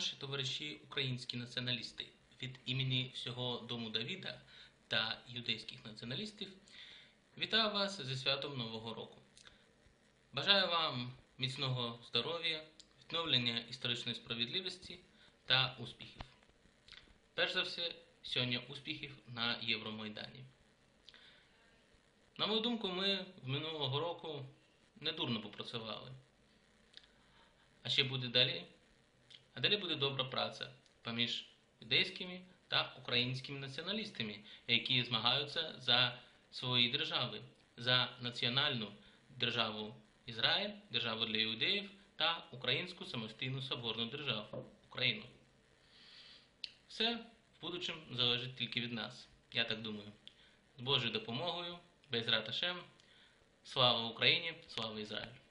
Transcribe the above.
наші товариші українські націоналісти, від імені всього дому Давіда та юдейських націоналістів вітаю вас зі святом Нового року. Бажаю вам міцного здоров'я, відновлення історичної справедливості та успіхів. Перш за все, сьогодні успіхів на Євромайдані. На мою думку, ми в минулого року недурно попрацювали. А ще буде далі. А далі буде добра праця поміж юдейськими та українськими націоналістами, які змагаються за свої держави, за національну державу Ізраїль, державу для іудеїв та українську самостійну соборну державу Україну. Все в будучому залежить тільки від нас, я так думаю. З Божою допомогою, без Раташем. Слава Україні, слава Ізраїлю!